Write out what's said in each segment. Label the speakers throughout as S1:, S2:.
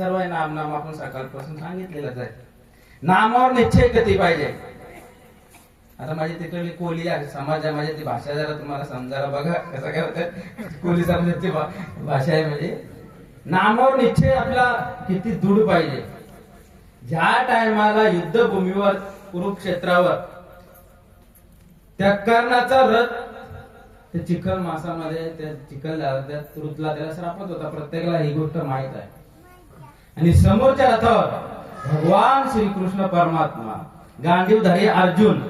S1: सर्व नाम नाम आपण सकाळपासून सांगितलेलंच आहे. नामावर निश्चय गती पाहिजे. आता माझी तिकडली कोली आहे समाज आहे माझी ती भाषा जरा तुम्हाला समजायला बघा कसं काय होतं कोली समाजाची भाषा आहे म्हणजे नामावर निश्चय आपला किती दृढ पाहिजे. ज्या टायमाला युद्धभूमीवर कुरुक्षेत्रावर त्या कर्णाचा रथ त्या चिखल मासामध्ये त्या चिखल झाला, त्या ऋतूला त्याला श्रापत होता. प्रत्येकाला ही गोष्ट माहीत आहे. आणि समोरच्या रथावर भगवान श्रीकृष्ण परमात्मा गांधीवधारी अर्जुन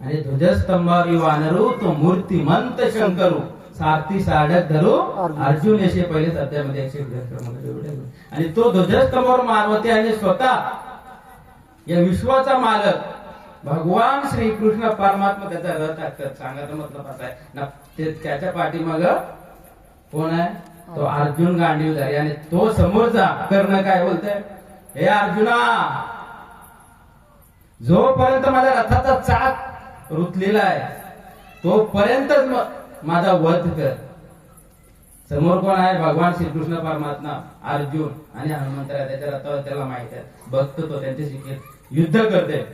S1: आणि ध्वजस्तंभावी वानरू तो मूर्तिमंत शंकरू सारथी साडक धरू अर्जुन यशे पहिले सध्यामध्ये एकशे आणि तो ध्वजस्तंभावर मानवते आणि स्वतः या विश्वाचा मालक भगवान श्रीकृष्ण परमात्मा त्याचा रथ सांगायचं मतलब असा आहे. ना ते त्याच्या पाठीमाग कोण आहे? तो अर्जुन गांडीवधारी आणि तो समोरचा कर्ण काय बोलतोय? हे अर्जुना जोपर्यंत माझ्या रथाचा चाक रुतलेला आहे तोपर्यंतच माझा वध कर. समोर कोण आहे? भगवान श्रीकृष्ण परमात्मा अर्जुन आणि हनुमंतराय त्याच्या रथावर त्याला माहीत आहे. बघतो तो त्यांच्याशी युद्ध करते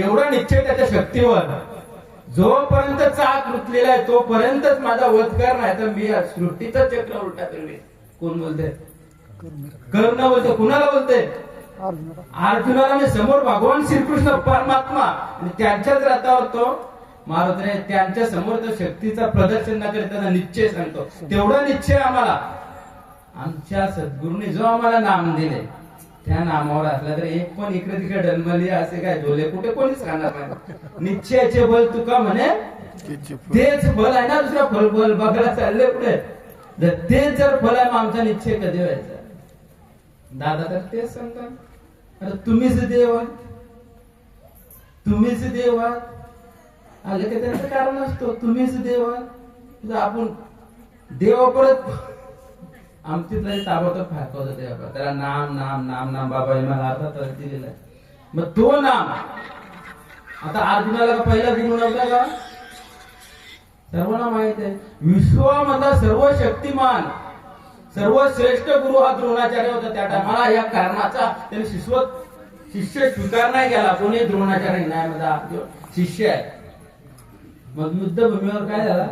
S1: एवढा निश्चय त्याच्या शक्तीवर. जोपर्यंत चाक रुतलेला आहे तोपर्यंतच माझा वध कर नाही तर मी सृष्टीचा चक्र उलटा करणे कोण बोलते कर्ण बोलते कुणाला बोलते अर्जुनाला मी समोर भगवान श्रीकृष्ण परमात्मा आणि त्यांच्याच रथावर तो मारुत त्यांच्यासमोर तो शक्तीचा प्रदर्शन न करीत निश्चय सांगतो. तेवढा निश्चय आम्हाला. आमच्या सद्गुरूने जो आम्हाला नाम दिले त्या नामावर असला तर एक पण इकडे तिकडे डलमली असे काय झोले कुठे कोणीच राहणार नाही. निश्चयाचे बल तुका म्हणे. तेच बल आहे ना दुसरा फल बल बघायला चालले पुढे जर तेच जर फल आहे मग आमचा निश्चय कधी व्हायचा? दादा तर तेच सांगतात. अरे तुम्हीच देव. तुम्हीच देव आहात. आले की त्यांचं कारण असतो. तुम्हीच देव आपण देव परत आमच्यातलाही ताबडतोब फाकवतो देवा त्याला नाम नाम नाम नाम बाबा हे मला अर्धा तर दिलेला आहे मग तो नाम आता अर्जुनाला का पहिला गुरु नव्हता का? सर्वांना माहीत आहे. विश्वामधला सर्व शक्तिमान सर्वश्रेष्ठ गुरु हा द्रोणाचार्य होता त्या टायमाला या कारणाचा त्याने शिष्य शिष्य स्वीकार नाही केला. कोणी द्रोणाचार्य नाही माझा शिष्य आहे. मग युद्धभूमीवर काय झाला?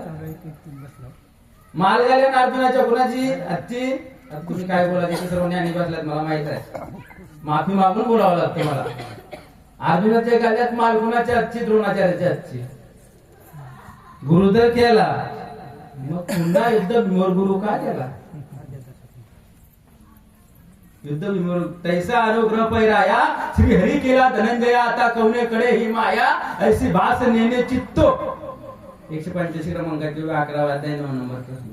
S1: माल घाले अर्जुनाच्या गुणाची हत्ती. तुम्ही काय बोला ते सर्व ज्ञानी बसल्यात मला माहीत आहे. माफी मागून बोलावं लागतं मला. अर्जुनाच्या गाल्यात माल गुणाच्या हत्ती द्रोणाचार्याच्या हत्ती. गुरु तर केला. मग पुन्हा युद्ध भीमवर गुरु का केला? युद्ध भीमवर तैसा अनुग्रह पैराया श्री हरी केला धनंजया आता कवने कडे ही माया. ऐसी भास नेने चित्तो. एकशे पंच्याऐंशी क्रमांकाचे अकरा अध्याय नऊ नंबर प्रश्न.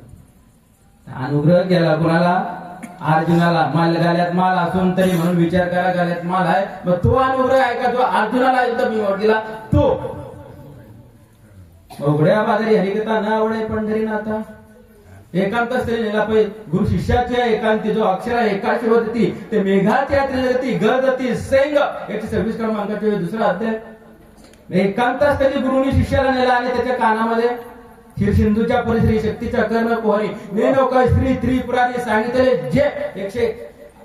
S1: अनुग्रह केला कोणाला? अर्जुनाला. माल गाल्यात माल असून तरी म्हणून विचार करा गाल्यात माल आहे. मग तो अनुग्रह आहे का? जो अर्जुनाला युद्ध भीमवर दिला तो. उघड्या बाजारी हरिकता ना आवडे पंढरी पंढरीनाथा. एकांत स्त्रीला पै गुरु शिष्याच्या एकांती जो अक्षरा आहे एकाशी होती ते मेघाच्या त्रिजती गदती सैंग. एकशे सव्वीस क्रमांकाचे दुसरा अध्याय. एकांत स्त्री गुरुनी शिष्याला नेला आणि त्याच्या कानामध्ये श्री सिंधूच्या परिस्थिती शक्तीच्या कर्ण कोहरी. मेनोक स्त्री त्रिपुराने सांगितले जे एकशे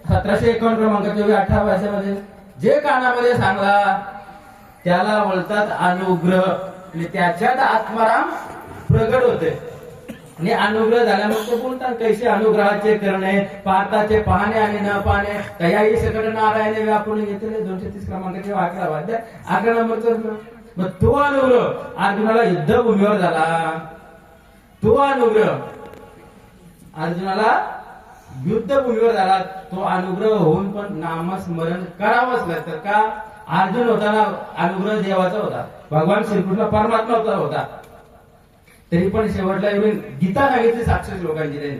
S1: सतराशे एकावन्न क्रमांकाच्या अठरा भाषेमध्ये जे कानामध्ये सांगला त्याला म्हणतात अनुग्रह. आणि त्याच्यात आत्माराम प्रगट होते. आणि अनुग्रह झाल्यामुळे ते बोलतात कैसे अनुग्रहाचे करणे पाहताचे पाहणे आणि न पाहणे तयाही सकट नारायण व्यापून घेतले दोनशे तीस क्रमांकाचे अकरा वाद्य अकरा नंबरचा मग तो अनुग्रह अर्जुनाला युद्धभूमीवर झाला. तो अनुग्रह अर्जुनाला युद्धभूमीवर झाला. तो अनुग्रह होऊन पण नामस्मरण करावंच लागतं का? अर्जुन होता ना अनुग्रह देवाचा होता. भगवान श्रीकृष्ण परमात्मा होता. तरी पण शेवटला एवढी गीता सांगितली सातशे श्लोकांची त्यांनी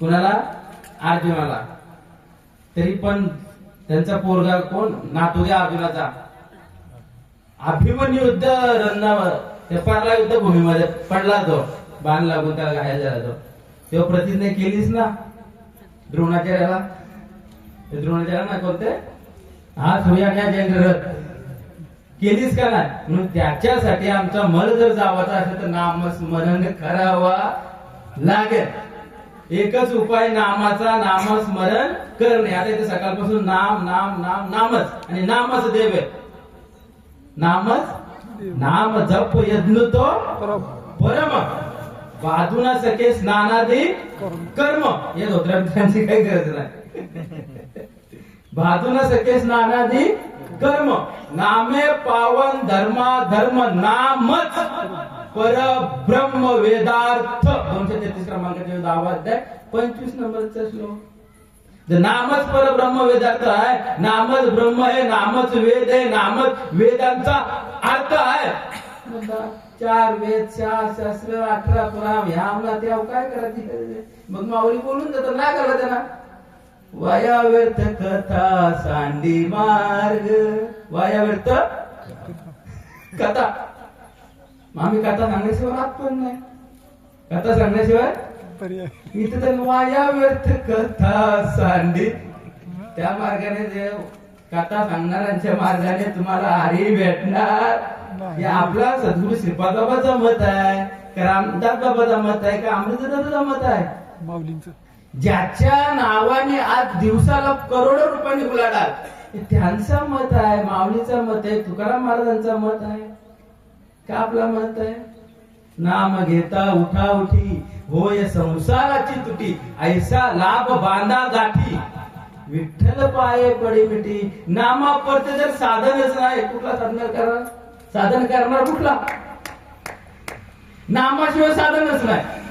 S1: कुणाला? अर्जुनाला. तरी पण त्यांचा पोरगा कोण? नातुद्या अर्जुनाचा. अभिमन्यू युद्ध रंगावर. ते पडला युद्ध भूमीमध्ये पडला तो. बाण लागून त्याला घायल झाला तो. तेव्हा प्रतिज्ञा केलीच ना. द्रोणाचार्याला. ते ना कोणते? हा सूर्याच्या जंग्ररथ केलीच का नाही? म्हणून त्याच्यासाठी आमचा मळ जर जावाचा असेल तर नामस्मरण करावा लागेल. एकच उपाय नामाचा नामस्मरण करणे. आता इथे सकाळपासून नाम नाम नाम नामच. आणि नामच देव आहे. नामच? नाम जप यज्ञ तो परम. बाजूना सके स्नानादी कर्म. या धोत्रांची काही गरज नाही. बाजूना सके स्नानादी धर्म. नामे पावन धर्मा धर्म नामच. पर ब्रह्म वेदार्थ. दोनशे तेहतीस क्रमांकाचे दहावा अध्याय पंचवीस नंबरचा श्लोक. नामच पर ब्रह्म वेदार्थ आहे. नामच ब्रह्म आहे नामच वेद आहे नामच वेदांचा अर्थ आहे. चार वेद चार शास्त्र अठरा पुराम ह्या आम्हाला त्या काय करायची? मग माऊली बोलून जातो नाही करा त्यांना. वाया व्यर्थ कथा सांडी मार्ग. वाया व्यर्थ कथा. आम्ही कथा सांगण्याशिवाय राहत पण नाही. कथा सांगण्याशिवाय इथे तर वाया व्यर्थ कथा सांडी. त्या मार्गाने जे कथा सांगणाऱ्यांच्या मार्गाने तुम्हाला हरी भेटणार. हे आपला सद्गुरु श्रीपाद बाबाचं मत आहे का रामदास बाबाचं मत आहे का अमृतदाचं मत आहे?
S2: माऊलींचं.
S1: ज्याच्या नावाने आज दिवसाला करोडो रुपयांनी उलाढाल त्यांचं मत आहे माऊलीचं मत आहे तुकाराम महाराजांचं मत आहे. का आपला मत आहे? नाम घेता उठा उठी होय संसाराची तुटी ऐसा लाभ बांधा गाठी. विठ्ठल पाये पडी मिठी नामा परत जर साधनच नाही कुठला साधन करणार? साधन करणार कुठला? नामाशिवाय साधनच नाही.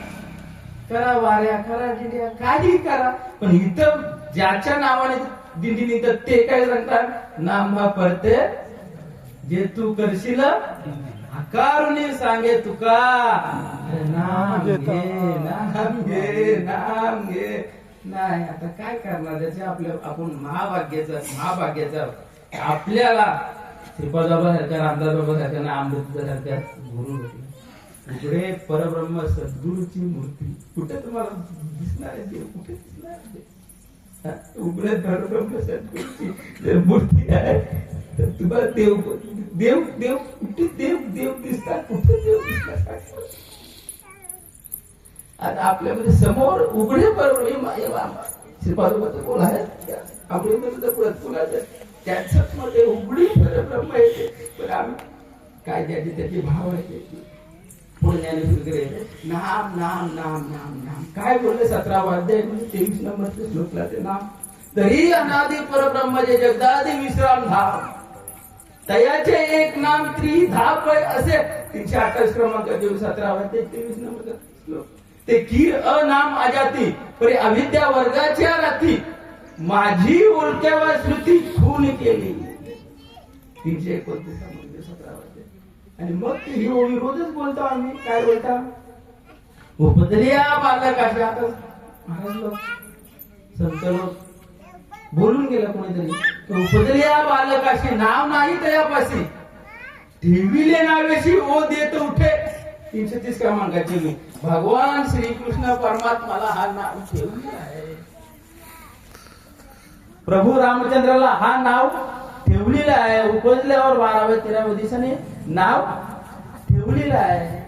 S1: करा वाऱ्या करा दिंड्या काही करा. पण इथं ज्याच्या नावाने दिंडी निघतात ते काय सांगतात? नाम हा पडते जे तू करशील आकारुनी सांगे तुका. नाम घे नाम घे नाम घे. नाही आता काय करणार? त्याचे आपल्या आपण महाभाग्याचं महाभाग्याचं आपल्याला श्रीपाद बाबा सारख्या रामदास बाबा सारख्या अमृत सारख्या गुरु भेटले परब्रह्म सद्गुरूची मूर्ती. कुठे तुम्हाला दिसणार आहे देव कुठे दिसणार आहे देव? उघडे परब्रह्म सद्गुरूची जर मूर्ती आहे तर तुम्हाला देव देव देव कुठे देव देव दिसतात? कुठे देव दिसतात? आता आपल्यामध्ये समोर उघडे परब्रह्म श्रीपादोबाचं कोण आहे आपल्या मध्ये कुणाचं त्याच्याच मध्ये उघडी परब्रह्म येते पण आम्ही काय त्याची त्याची भाव आहे त्याची? बोलण्याने वगैरे. नाम नाम नाम नाम नाम. काय बोलले सतरा वाद्य? म्हणजे तेवीस नंबरचे श्लोकला ते नाम. तरी अनादि परब्रह्म जे जगदादि विश्राम धाम. तयाचे एक नाम त्रि धाप असे. तीनशे अठ्ठावीस क्रमांक देऊ सतरा वाद्य तेवीस नंबर श्लोक. ते कीर अनाम अजाती परी अविद्या वर्गाच्या राती माझी उलट्यावर श्रुती खून केली. तीनशे एकोणतीस क्रमांक. आणि मग ते ओळी रोजच बोलतो आम्ही. काय बोलता? उपद्रिया बालकाशी आता? महाराज लोक. संत लोक. बोलून गेला कोणीतरी. उपद्रिया बालकाशी नाव नाही तयापाशी ठेविले नावेशी ओ देत उठे. तीनशे तीस क्रमांकाची मी. भगवान श्रीकृष्ण परमात्माला हा नाव ठेवले आहे. प्रभू रामचंद्राला हा नाव ठेवलेलं आहे. उपजल्यावर बाराव्या तेराव्या दिवसाने नाव ठेवलेलं आहे.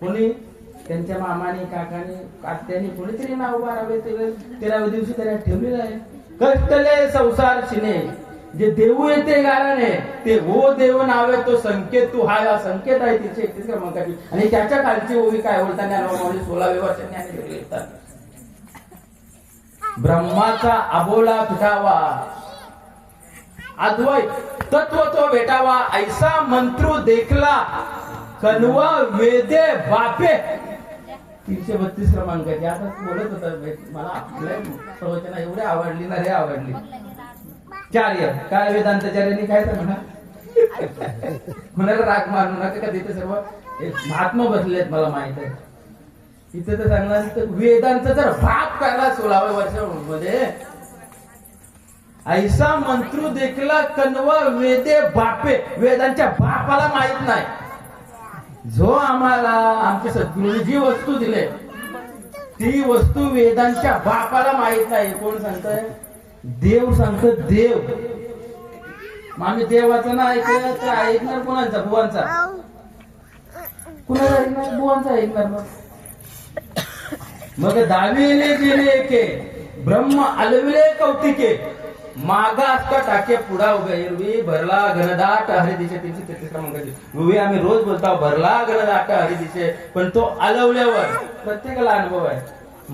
S1: कोणी? त्यांच्या मामाने काकाने आत्याने कोणीतरी नाव बारावे तेराव्या दिवशी त्याला ठेवलेलं आहे. कष्टले संसार शिने. जे देऊ येते गाराने ते हो देव नावे तो संकेत तू हा हा संकेत आहे तिथे एकतीस क्रमांकाची. आणि त्याच्या खालची ओवी काय बोलता ज्ञानोबामाऊली सोळावे वर्ष आणि ब्रह्माचा अबोला फिटावा अद्वैत तत्व तो भेटावा. ऐसा मंत्रू देखला कनवा वेदे बापे तीनशे बत्तीस क्रमांक. आता बोलत होता मला लय प्रवचना एवढी आवडली ना रे आवडली. चार्य. काय वेदांताचार्यांनी काय म्हणा? कुणाला राग मारू नका का तिथे सर्व महात्मा बसलेत मला माहीत आहे. इथे तर सांगणार वेदांत जर भाग करायला सोळाव्या वर्षामध्ये ऐसा मंत्रू देखला कनवा वेदे बापे वेदांच्या बापाला माहीत नाही. जो आम्हाला आमचे सद्गुरूने जी वस्तू दिले ती वस्तू वेदांच्या बापाला माहीत नाही. कोण सांगतंय? देव सांगत देव. आम्ही देवाचं ना ऐकलं तर ऐकणार कोणाचा? भुवांचा कुणाचा ऐकणार? भुवांचा ऐकणार मग. मग दाविले जिले के ब्रह्म अलविले कौतिके. मागा असता टाके पुढा उभे एरवी भरला घनदाट हरी दिशे तीनशे तेहतीस क्रमांकाची उभी आम्ही रोज बोलतो भरला घनदाट हरी दिशे पण तो अलवल्यावर प्रत्येकाला अनुभव आहे.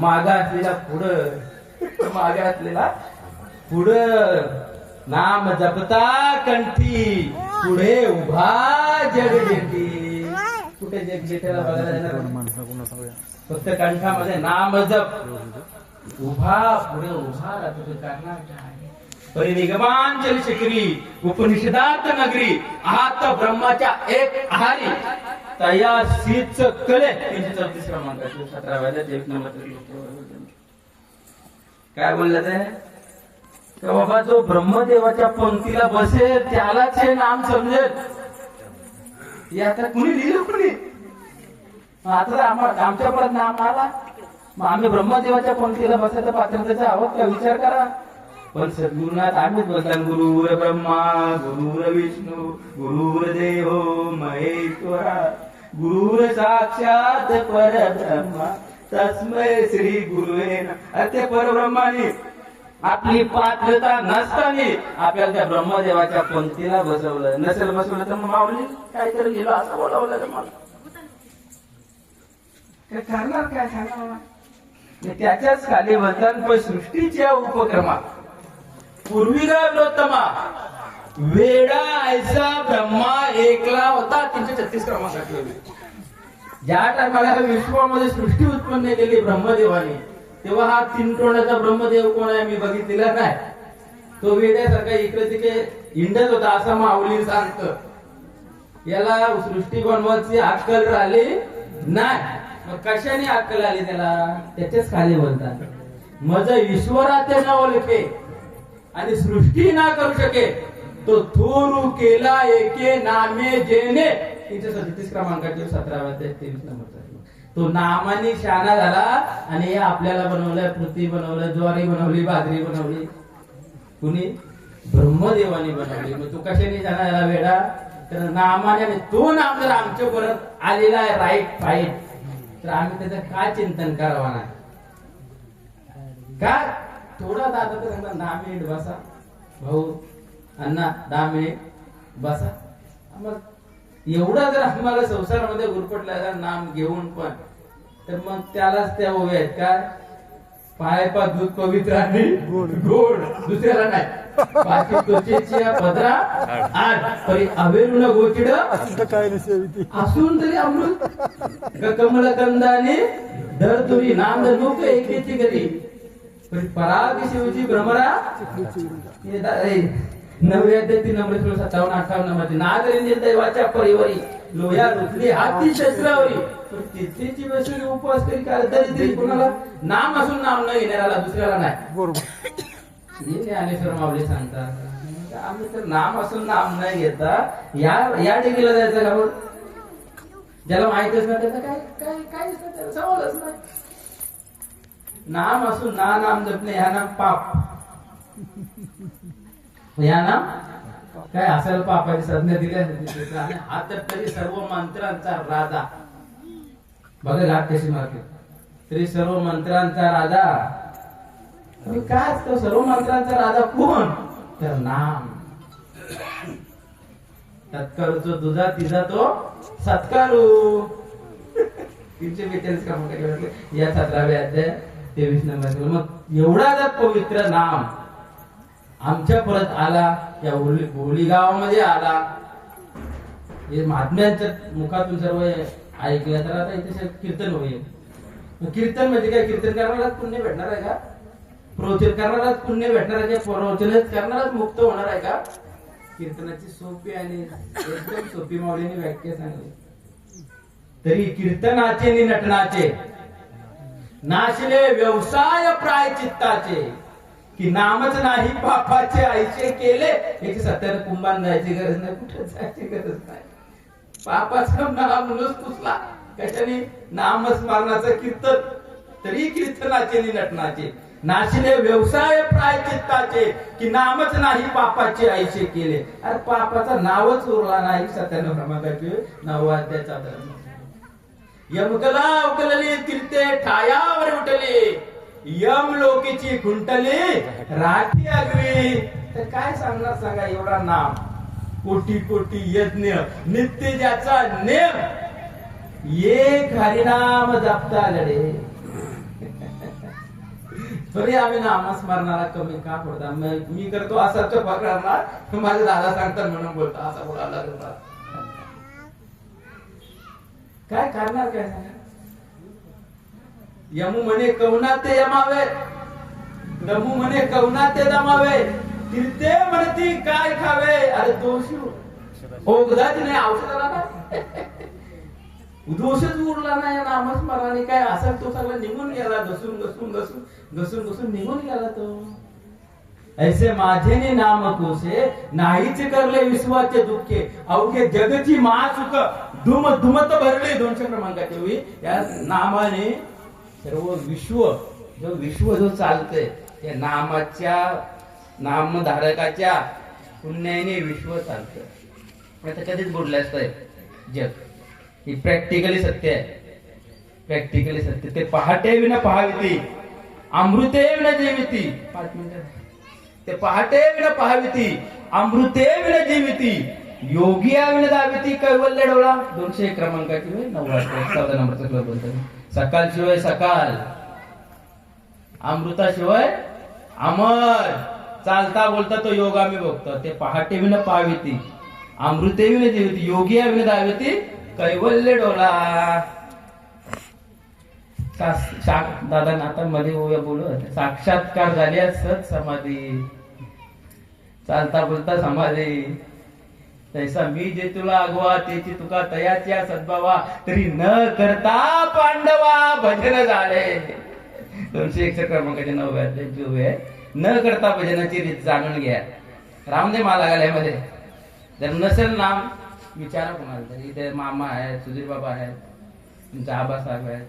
S1: मागा असलेला पुढं मागा असलेला पुढं. नाम जपता कंठी पुढे उभा जग जेठी कुठे जग जेठाला बघायला फक्त कंठामध्ये नाम जप. उभा पुढे उभा राहतो. तो करणार काय परिनिगमांजली शिकरी उपनिषदार्थ नगरी आहात ब्रह्माच्या एक आहारी. तया सीच कले तीनशे चौतीस क्रमांक सतरा एक नंबर काय बोललं ते? बाबा जो ब्रह्मदेवाच्या पंक्तीला बसेल त्यालाच हे नाम समजेल. हे आता कुणी लिहिलं कुणी? आता आमच्या परत नाम आला. मग आम्ही ब्रह्मदेवाच्या पंक्तीला बसायचं पात्रतेचा आहोत का विचार करा. पण सद्गुरुनाथ आम्हीच बोलतात गुरुर ब्रह्मा गुरुर विष्णू गुरुर देव महेश्वरा गुरुर साक्षात परब्रह्मा तस्मय श्री गुरुवे ते परब्रह्माने आपली पात्रता नसताना आपल्याला त्या ब्रह्मदेवाच्या पंक्तीला बसवलं. नसेल बसवलं तर मग माऊली काहीतरी गेलो असं बोलावलं तर मला. करणार काय सांगा त्याच्याच खाली म्हणतात पण सृष्टीच्या उपक्रमा पूर्वी ब्रोत्तमा वेडा ऐसा ब्रह्मा एकला होता तीनशे छत्तीस क्रमांकाची ज्या टायमाला विश्वामध्ये सृष्टी उत्पन्न केली ब्रह्मदेवाने. तेव्हा हा तीन तोंडाचा ब्रह्मदेव कोण आहे मी बघितलेला नाही. तो वेड्यासारखा इकडे तिकडे हिंडत होता असं माऊली सांगत. याला सृष्टी बनवायची अक्कल राहिली नाही. मग कशाने अक्कल आली त्याला? त्याच्याच खाली बोलतात. मज ईश्वराचे नाव ओळखे आणि सृष्टी ना करू शके तो थोरू केला एके नामे जेने तीनशे सदतीस क्रमांकाचे सतराव्या ते तेवीस नंबरचा तो नामाने शाना झाला आणि हे आपल्याला बनवलं पृथ्वी बनवलं ज्वारी बनवली बाजरी बनवली. कुणी? ब्रह्मदेवाने बनवली. मग तू कशाने शाना झाला वेडा? तर नामाने आणि तो नाम जर आमच्या परत आलेला आहे राईट फाईट तर आम्ही त्याचं काय चिंतन करावा नाही? काय थोडा दादा तर दहा मिनिट बसा. भाऊ अण्णा दहा मिनिट बसा. मग एवढा जर आम्हाला संसारामध्ये गुरपटला नाम घेऊन पण तर मग त्यालाच त्या ओव्या आहेत काय पाय पा दूध पवित्र आणि गोड. दुसऱ्याला नाही. बाकी त्वचेची या पदरा आठ. परी अवेरुण गोचिड असून तरी अमृत. ग कमल कंदाने दर तुरी. नांद लोक एकेची गरी. पण पराग शिवची भ्रमरा नवव्या ते नंबर सत्तावन्न अठ्ठावन्नमध्ये नागरिंद्र दैवाच्या परिवारी लोया रुचली हाती शस्त्रावरी. तिथेची वैश्वरी उपवास करी काय दरिद्री कोणाला? नाम असून नाम न घेणाऱ्याला दुसऱ्याला नाही.
S2: बरोबर.
S1: हे ज्ञानेश्वर माऊली सांगतात आम्ही तर नाम असून नाम न घेता या या डिग्रीला जायचं का? ज्याला माहितच नाही त्याचं काय काय काय सवालच नाही. नाम असून ना नाम जपणे ह्या नाम पाप. ह्या नाम काय असेल पापाची संज्ञा दिल्या आणि हा तर तरी सर्व मंत्रांचा राजा. बघा घात कशी मारते. तरी सर्व मंत्रांचा राजा. काय असतो? सर्व मंत्रांचा राजा कोण? तर नाम. तत्कारू जो तुझा तिचा तो सत्कारू. तीनशे बेचाळीस क्रमांकाचे म्हटले या सतराव्या अध्याय. तेवीस नंबर मग एवढा जर पवित्र नाम आमच्या परत आला या ओली बोली गावामध्ये आला हे महात्म्यांच्या मुखातून सर्व ऐकलं तर आता इथे कीर्तन होईल. कीर्तन म्हणजे काय? कीर्तन करणाराच पुण्य भेटणार आहे का? प्रवचन करणाराच पुण्य भेटणार आहे का? प्रवचनच करणाराच मुक्त होणार आहे का? कीर्तनाची सोपी आणि एकदम सोपी माऊलीने व्याख्या सांगली तरी कीर्तनाचे आणि नटनाचे नाशले व्यवसाय प्रायचित्ताचे की नामच नाही पापाचे आईचे केले याची सत्याला कुंभान जायची गरज नाही कुठे जायची गरज नाही. बापाचं नाम पुसला. कशाने? नामस्मरणाचं कीर्तन. तरी कीर्तनाचे नि नटनाचे. नाशिले व्यवसाय प्राय चित्ताचे की नामच नाही पापाचे आईचे केले. अरे पापाचा नावच उरला नाही सत्यानं क्रमांकाचे नववाद्याचा धर्म. यमकला उकलली तिरते ठायावर उठली. यम लोकीची खुंटली राठी आगवी. तर काय सांगणार सांगा एवढा नाम? कोटी कोटी यज्ञ नित्य ज्याचा नेम. एक हरिनाम जपता लढे. तरी आम्ही नामस्मरणाला कमी का पडता मी करतो असा तो पकडणार. माझे दादा सांगतात म्हणून बोलतो असा बोलायला लागला काय करणार काय? यमू म्हणे कवना ते यमावे. दमू म्हणे कवना ते दमावे. तिरते म्हणती काय खावे? अरे दोषी हो ओगदाच नाही औषधाला ना दोषच उरला नाही नामस्मरणाने काय? असा तो सगळा निघून गेला घसून घसून घसून घसून घसून निघून गेला तो. ऐसे माझे नाम कोसे नाहीच करले विश्वाचे दुःखे. अवघे जगची महासुख धुम धुमत भरले दोनशे क्रमांकाच्या वेळी या नामाने सर्व विश्व जो विश्व जो चालतंय त्या नामाच्या नामधारकाच्या पुण्याने विश्व चालतं त्याच्यातच आता कधीच जग. ही प्रॅक्टिकली सत्य आहे. प्रॅक्टिकली सत्य. ते पहाटे विना पहाविती. अमृते विना जेविती. पाच मिनिटं. ते पहाटे विण पहाविती अमृते विण जीविती. योगी आविण दाविती कैवल्य डोळा. दोनशे क्रमांकाची वेळ नऊ चौदा नंबरचा क्लब बोलतो सकाळ शिवाय सकाळ. अमृताशिवाय अमर. चालता बोलता तो योग आम्ही बघतो. ते पहाटे विण पाविती अमृते विण जीविती योगी आविण दाविती कैवल्य डोळा. दादा आता मध्ये होऊया बोलू साक्षात्कार झाल्या सत समाधी. चालता बोलता समाधी. तैसा मी जे तुला अगवा त्याची तुका तयाच्या सद्भावा तरी न करता पांडवा भजन झाले. दोनशे एकशे क्रमांकाचे नऊ न करता भजनाची रीत जाणून घ्या. रामदेव मालागाल्यामध्ये जर नसेल नाम विचारा कोणाला तरी. इथे मामा आहेत सुधीर बाबा आहेत तुमचा आबासाहेब आहेत.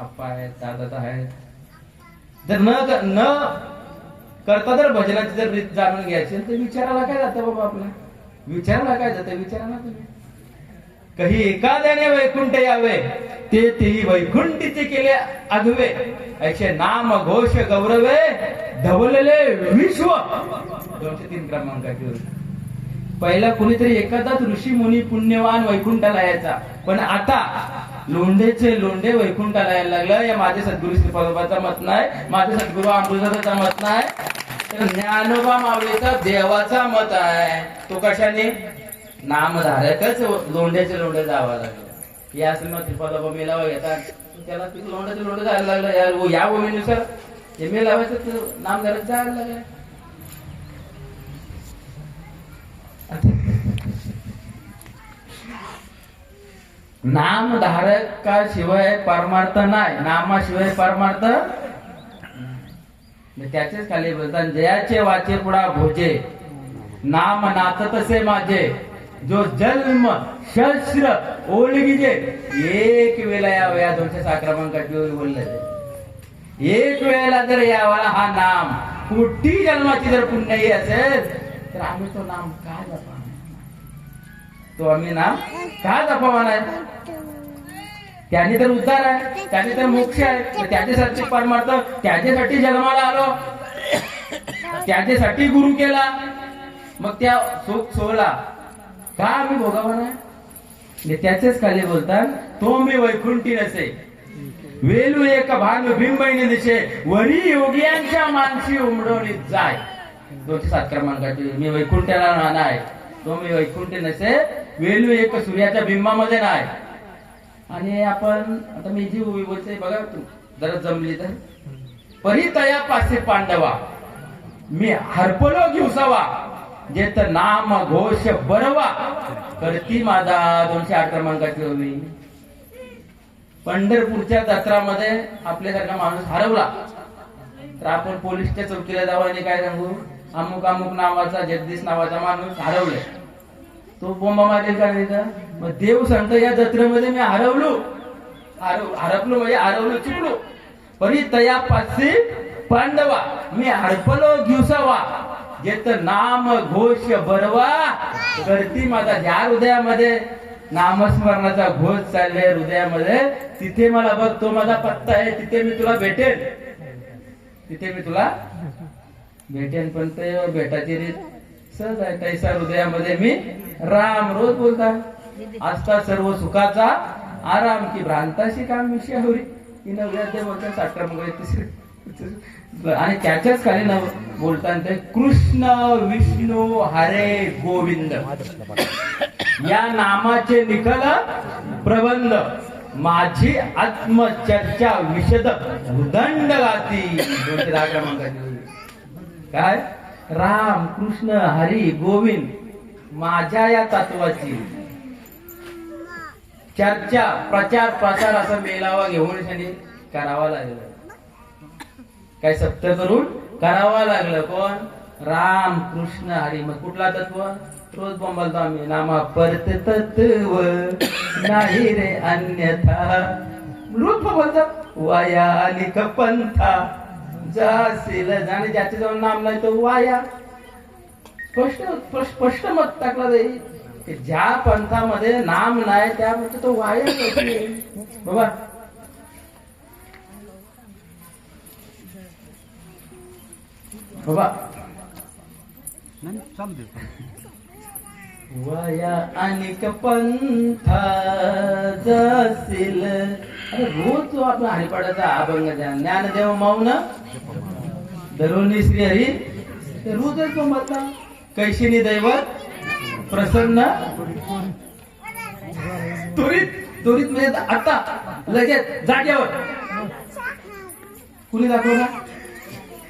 S1: आप्पा आहेत दादा आहेत जर न न करता जर भजनाची जर रीत जाणून घ्यायची तर विचारायला काय जातं बाबा आपला विचारायला काय जातं? विचारा ना तुम्ही. काही एखाद्याने वैकुंठ यावे ते तेही वैकुंठीचे केले आगवे ऐसे नाम घोष गौरवे धवलेले विश्व. दोनशे तीन क्रमांकाची पहिला कुणीतरी एखादाच ऋषी मुनी पुण्यवान वैकुंठाला यायचा पण आता लोंढेचे लोंढे वैकुंठाला यायला लागलं. या माझे सद्गुरु श्रीपादोबाचा मत नाही. माझे सद्गुरू अमृताचा मत नाही. तर ज्ञानोबा माऊलीचा देवाचा मत आहे. तो कशाने? नामधारकच लोंढ्याचे लोंढे जावा लागले. या असं मग श्रीपादोबा मेलावा घेतात. त्याला लोंढ्याचे लोंढे जायला लागलं. या- या भूमीनुसार हे मेलावायचं नामधारक जायला लागलं. नामधारकाशिवाय परमार्थ नाही. नामाशिवाय परमार्थ त्याचेच खाली बोलतात जयाचे वाचे पुढा भोजे. नाम नाचतसे माझे. जो जन्म शस्त्र ओळखीचे. एक वेळा यावं या दोनशे सहा क्रमांकाची बोलले. एक वेळेला जर यावा हा नाम कुठली जन्माची जर पुण्यही असेल तर आम्ही तो नाम का जपा तो आम्ही ना का जपावा नाही त्याने तर उद्धार आहे त्याने तर मोक्ष आहे त्याच्यासाठी परमार्थ त्याच्यासाठी जन्माला आलो. त्याच्यासाठी गुरु केला. मग त्या सुख सोहळा का आम्ही भोगावा आहे? त्याचेच खाली बोलतात तो मी वैकुंठी नसे. वेलू एक भान बिंबईने दिशे वरी योग्यांच्या मानसी उमडवली जाय. दोनशे सात क्रमांकाची मी वैकुंठाला आहे. तो मी वैकुंठी नसे वेलू एक सूर्याच्या बिंबामध्ये नाही. आणि आपण आता मी जी उभी बोलते बघा तू जरा जमली तर. परितया पासे पांडवा. मी हरपलो घेऊसावा जे तर नाम घोष बरवा. करती माझा दोनशे आठ क्रमांकाची हवी पंढरपूरच्या जत्रामध्ये आपल्यासारखा माणूस हरवला. तर आपण पोलीसच्या चौकीला जाऊ आणि काय सांगू? अमुक अमुक नावाचा जगदीश नावाचा माणूस हरवलाय. तो बोंबा मारेल का नाही का? मग देव सांगतो या जत्रेमध्ये मी हरवलो. हरव हरपलो म्हणजे हरवलो चुकलो. परी तया पाचशे पांडवा मी हरपलो दिवसावा. येत नाम घोष बरवा. करती माझा ज्या हृदयामध्ये. नामस्मरणाचा घोष चाललाय हृदयामध्ये. तिथे मला बघ तो माझा पत्ता आहे तिथे मी तुला भेटेल तिथे मी तुला भेटेन पण ते भेटाची रीत सहज आहे. तैसा हृदयामध्ये मी राम रोज बोलता. असता सर्व सुखाचा आराम की भ्रांताशी काम विषयावरी ही नव्या बोलतात साठरा मग आणि त्याच्याच खाली न बोलताना ते कृष्ण विष्णू हरे गोविंद. या नामाचे निखल प्रबंध. माझी आत्मचर्चा विशद उदंड गाती काय? राम कृष्ण हरी गोविंद माझ्या या तत्वाची. चर्चा प्रचार प्रसार असा मेलावा घेऊन त्यांनी करावा लागला. काय सत्य करून करावा लागलं कोण? राम कृष्ण हरी. मग कुठला तत्व? रोज बोंबालतो आम्ही. नामा परत तत्व नाही रे अन्यथा. रोज बोलतो वाया आणि पंथा जासील आणि ज्याचे जाऊन नाम नाही तो वाया. स्पष्ट स्पष्ट- मत टाकला जाईल की ज्या पंथामध्ये नाम नाही त्यामध्ये तो वाया कशी? बाबा. बाबा. वया अनेक पंथा जसील. रोज जो आपला हरिपाडाचा अभंग ज्ञान ज्ञानदेव मौन. दररोज श्री हरी. रोजच तो म्हटला कैशिनी दैवत. प्रसन्न. त्वरित त्वरित म्हणजे आता लगेच जाग्यावर कुणी दाखवला?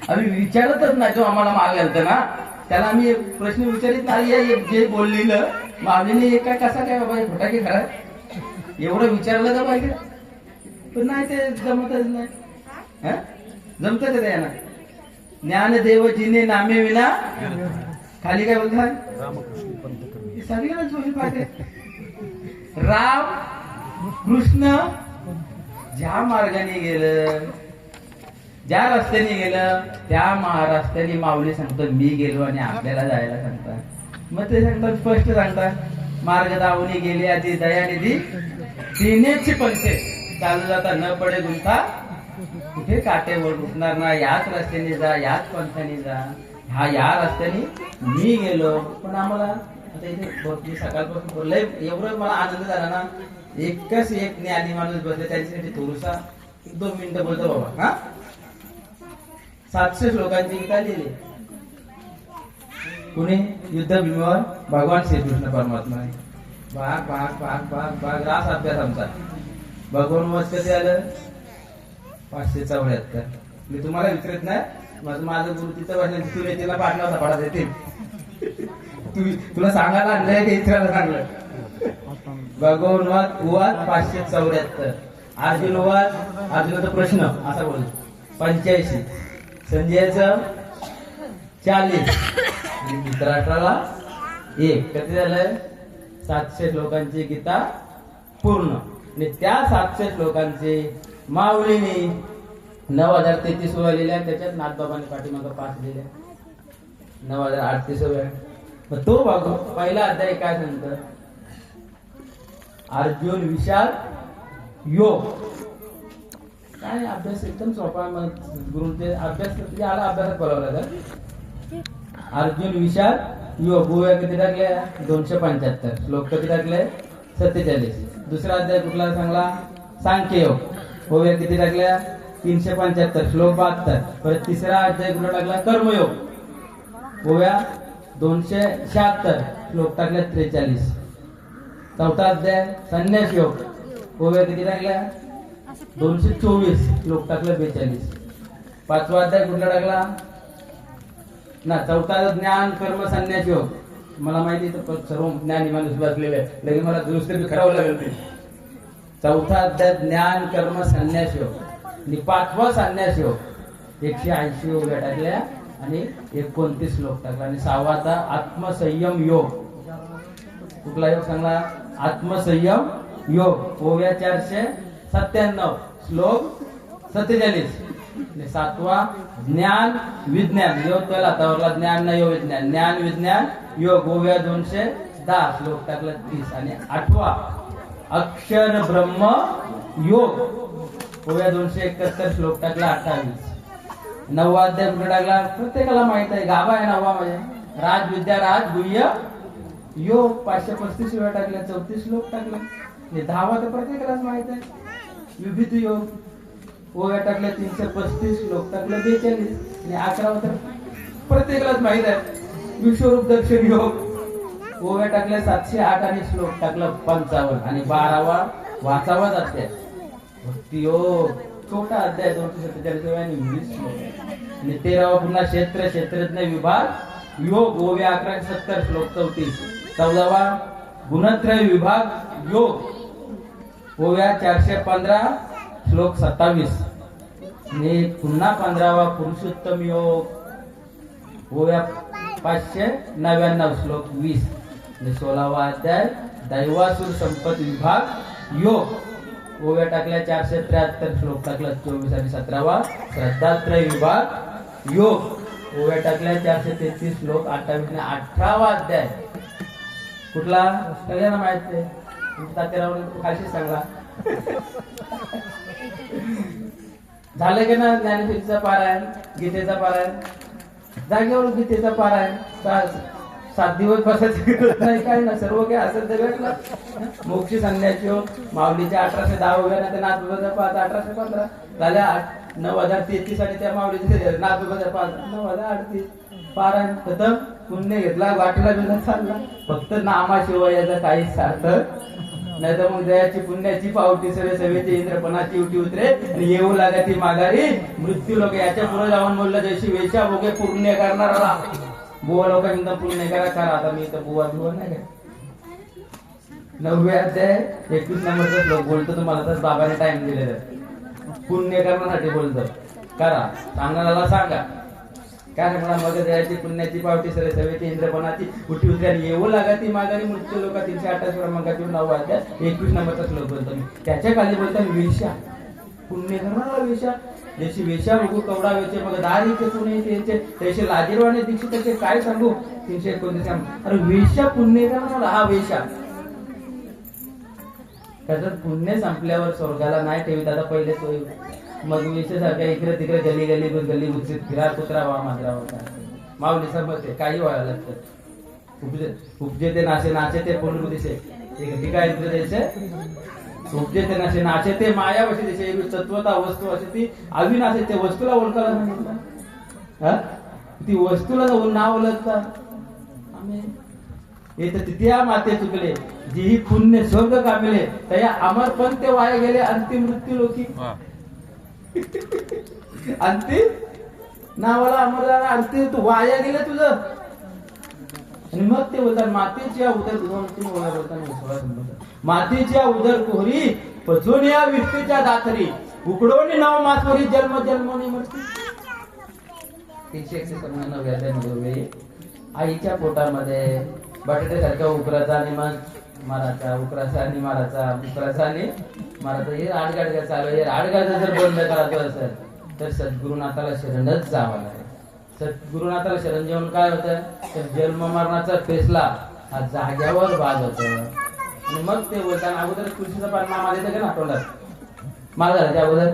S1: आम्ही विचारतच नाही जो आम्हाला माग घालत ना. त्याला आम्ही एक प्रश्न विचारित नाही आहे, जे बोललेलं. माऊलीने एक काय कसा काय बाबा फटाके खरा? एवढं विचारलं का पाहिजे. पण नाही ते जमतच नाही. जमत का त्यांना ज्ञानदेव जिने नामे विना. खाली काय बोलतात सगळ्यांनाच बोलली पाहिजे. राम कृष्ण ज्या मार्गाने गेलं ज्या रस्त्याने गेलं त्या मा- रस्त्याने माऊली सांगतो मी गेलो आणि आपल्याला जायला सांगतात. मग ते सांगतात स्पष्ट सांगतात. मार्ग दावणी गेली आधी दयानिधी. तिनेची पंथे चालू जाता न पडे गुंता. कुठे काटेवर घुसणार ना याच रस्त्याने जा याच पंथाने जा. हा या रस्त्याने मी गेलो. पण आम्हाला आता इथे सकाळपासून बोललंय एवढं मला आनंद झाला ना. एकच एक ज्ञानी माणूस बसले त्यांच्यासाठी थोडसा दोन मिनिटं बोलतो बाबा हा? सातशे श्लोकांची गीता लिहिली कुणी? युद्ध भूमीवर भगवान श्रीकृष्ण परमात्मा भाग भाग भाग भाग भाग रास अभ्यास आमचा. भगवान वच कधी आलं. पाचशे चौऱ्याहत्तर. मी तुम्हाला विचारत नाही. माझं माझं गुरु तिथं वाटलं तुला तिला पाठला होता पाडा देते. तू तुला सांगायला आणलंय का इतराला सांगलं. भगवान वाद वाद पाचशे चौऱ्याहत्तर. अर्जुन वाद अर्जुनाचा प्रश्न असा बोल पंच्याऐंशी. संजयचं चाळीस. आणि एक. कधी झालंय? सातशे लोकांची गीता पूर्ण. आणि त्या सातशे लोकांची माऊलीने नऊ हजार तेहतीस ओव्या लिहिल्या त्याच्यात नाथबाबांनी पाठीमागं पाच लिहिल्या नऊ हजार आठतीस ओव्या मग तो भाग पहिला अध्याय काय सांगतं? अर्जुन विशाल योग. काय अभ्यास एकदम सोपा आहे. मग गुरुचे अभ्यास म्हणजे आला अभ्यासात बोलावला तर? अर्जुन विशाल योग गोव्या किती टाकले? दोनशे पंच्याहत्तर. श्लोक किती टाकले? सत्तेचाळीस. दुसरा अध्याय कुठला चांगला? सांख्य योग. गोव्या किती टाकल्या? तीनशे पंच्याहत्तर. श्लोक बहात्तर. परत तिसरा अध्याय कुठला टाकला? कर्मयोग. गोव्या दोनशे शहात्तर. श्लोक टाकल्या त्रेचाळीस. चौथा अध्याय संन्यास योग. गोव्या किती टाकल्या? दोनशे चोवीस. लोक टाकलं बेचाळीस. पाचवा अध्याय कुठला टाकला? ना चौथा ज्ञान कर्म संन्यास योग हो. मला माहिती सर्व ज्ञानी माणूस बसलेले आहे लगेच मला दुसरे करावं लागेल ते. चौथा अध्याय ज्ञान कर्म संन्यास योग हो. आणि पाचवा संन्यास योग हो. एकशे ऐंशी योग टाकल्या आणि एकोणतीस लोक टाकला. आणि सहावा आता आत्मसंयम योग. कुठला योग सांगला? आत्मसंयम योग. ओव्या चारशे सत्त्याण्णव. श्लोक सत्तेचाळीस. सातवा. ज्ञान विज्ञान. योग केला हातावरला ज्ञान न योग विज्ञान. ज्ञान विज्ञान योग. गोव्या दोनशे दहा. श्लोक टाकला तीस आणि आठवा. अक्षर ब्रह्म योग. गोव्या दोनशे एकाहत्तर. श्लोक टाकला अठ्ठावीस. नववा अध्याय कुठे टाकला? प्रत्येकाला माहीत आहे. गाभा आहे नववा म्हणजे राज विद्या राज गुह्य योग. पाचशे पस्तीस वेळा टाकल्या चौतीस श्लोक टाकला. हे दहावा तर प्रत्येकालाच माहीत आहे. विविध योग. ओव्या टाकल्या तीनशे पस्तीस श्लोक टाकलं बेचाळीस. आणि अकरा तर प्रत्येकालाच माहीत आहे. विश्वरूप दर्शन योग. ओव्या टाकल्या सातशे आठ आणि श्लोक टाकलं पंचावन्न. आणि बारावा वाचावाच अध्याय भक्ती योग. छोटा अध्याय दोनशे सत्तेचाळीस आणि वीस श्लोक. आणि तेरावा पुन्हा क्षेत्र क्षेत्रज्ञ विभाग. योग ओव्या अकराशे सत्तर श्लोक चौतीस. चौदावा गुणत्रय विभाग योग. ओव्या चारशे पंधरा श्लोक सत्तावीस. आणि पुन्हा पंधरावा पुरुषोत्तम योग. ओव्या पाचशे नव्याण्णव श्लोक वीस. आणि सोळावा अध्याय दैवासुर संपत विभाग योग. ओव्या टाकल्या चारशे त्र्याहत्तर श्लोक टाकला चोवीस आणि सतरावा. श्रद्धात्रय विभाग योग. ओव्या टाकल्या चारशे तेहतीस श्लोक अठ्ठावीस आणि अठरावा अध्याय. कुठला? सगळ्यांना माहिती आहे. तात्याराव खालशी सांगा. झालं की ना ज्ञानपीठचा पारायण गीतेचा पारायण? जागेवर गीतेचा पारायण सात दिवस बसायचं नाही काय ना सर्व काही असेल तर भेटलं. मोक्षी सांगण्याची हो. माऊलीच्या अठराशे दहा वगैरे ते नाथ बाबा पाच अठराशे पंधरा. झाल्या आठ नऊ हजार तेहतीस आणि त्या माऊलीचे नाथ बाबा पाच नऊ हजार अडतीस. पारायण खतम. पुण्य घेतला वाटला बिना चालला. फक्त नामाशिवाय याचा काहीच सार्थक नाहीतर मग दयाची पुण्याची पावटी सवे सवेची इंद्रपणाची उठी उतरे आणि येऊ लागा ती माघारी. मृत्यू लोक याच्यापुढे जाऊन बोललं जशी वेशा भोगे पुण्य करणारा बुवा लोकांनी पुण्य करा करा आता मी तर बुवा बुवा नाही का नववे अध्याय एकवीस नंबरचा श्लोक बोलतो तुम्हाला तर बाबाने टाइम दिलेला पुण्य करण्यासाठी बोलतो. करा. सांगणाऱ्याला सांगा. काय म्हणा मदत दयाची पुण्याची पावटी सरे सवेची इंद्रपणाची उठी उतरी येऊ लागा ती माघारी मृत्यू लोक तीनशे अठ्ठावीस क्रमांकाची नऊ अध्याय एकवीस नंबरचा श्लोक बोलतो मी त्याच्याखाली बोलतात वेशा पुण्य करणारा वेशा जशी वेशा बघू कवडा वेचे मग दारीचे पुणे त्यांचे त्याचे लाजीरवाने दीक्षित त्याचे काय सांगू? तीनशे एकोणतीस अरे वेशा पुण्य करणारा हा वेशा त्याच्यात पुण्य संपल्यावर स्वर्गाला नाही ठेवी दादा पहिले सोय. मग विषयासारख्या इकडे तिकडे गली गली गली गुचित फिरा कुत्रा वा मात्रा होता. माऊली समजते काही व्हायला लागतं. उपजे उपजे ते नाचे नाचे ते पूर्ण दिसे एक ठिकाण द्यायचे उपजे ते नाचे नाचे ते माया वशी दिसे तत्वता वस्तू अशी ती अविनाशी ते वस्तूला ओळखायला हा? ती वस्तूला जाऊन नाव ओळखता. आम्ही येत तिथे माते चुकले. जी ही पुण्य स्वर्ग कामिले तया अमर पण ते वाया गेले. अंतिम मृत्यू लोकी. अंतिम? नावाला अमर झाला अंतिम तू वाया गेलं तुझं? आणि मग ते बोलतात मातेच्या उदर मातेच्या उदर कोहरी पचून या विष्णूच्या दातरी. उकडवणी नाव मासवरी जन्म जन्मनी मृत्यू तीनशे एकशे पन्नास व्याध्यामध्ये आईच्या पोटामध्ये बटाट्यासारख्या उकराचा आणि मग माराचा उकराचा आणि माराचा उकराचा आणि माराचा. हे आडगाडगा चालू आहे. आडगाडगा जर बंद करायचं असेल तर सद्गुरुनाथाला शरणच जावं लागेल. सद्गुरुनाथाला शरण जेवण काय होतं? तर जन्म मरणाचा फेसला हा जाग्यावर बाज होतो आणि मग ते बोलताना अगोदर तुळशीचं पान मामा देतं का ना तोंडात? मला झालं त्या अगोदर.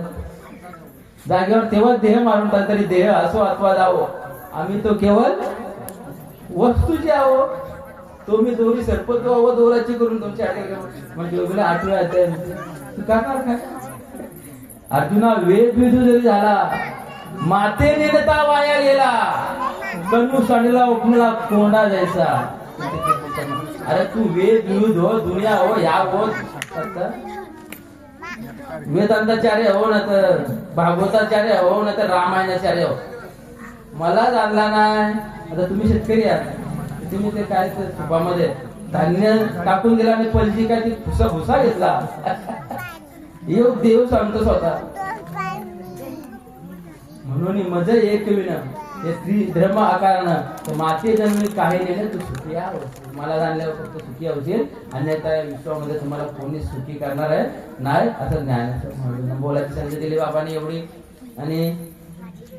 S1: जागेवर तेव्हा देह मारून तरी देह असो अथवा जावो आम्ही तो केवळ वस्तू जे आहो. तो मी दोघी सरपंच व दोराची करून तुमच्या हाती म्हणजे योगीला आठव्या अध्याय तू काय अर्जुना वेद विधू जरी झाला माते नेता वाया गेला. कन्नू साडीला उपमला कोंडा जायचा अरे तू वेद विविध हो दुनिया हो या हो. वेदांताचार्य हो ना तर भागवताचार्य हो ना तर रामायणाचार्य हो. मला जाणला नाही. आता तुम्ही शेतकरी आहात. तुम्ही ते काय ते तुपामध्ये धान्य टाकून दिलं आणि पलजी काय ती भुसा भुसा घेतला. योग देव सांगतो स्वतः. म्हणून मज एक विना हे स्त्री धर्म आकारण. माते जन्मी काही नाही तू सुखी आहोस मला जाणल्यावर फक्त सुखी होशील. अन्यथा या विश्वामध्ये तुम्हाला कोणी सुखी करणार आहे? नाही. असं ज्ञान बोलायची संधी दिली बाबांनी एवढी. आणि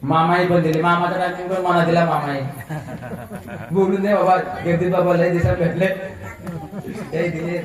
S1: मामाई पण दिली मामाचा टायमिंग पण मना दिला मामाई बोलून दे बाबा. जगदीप बाबा लय दिवसात भेटले.
S2: महाराज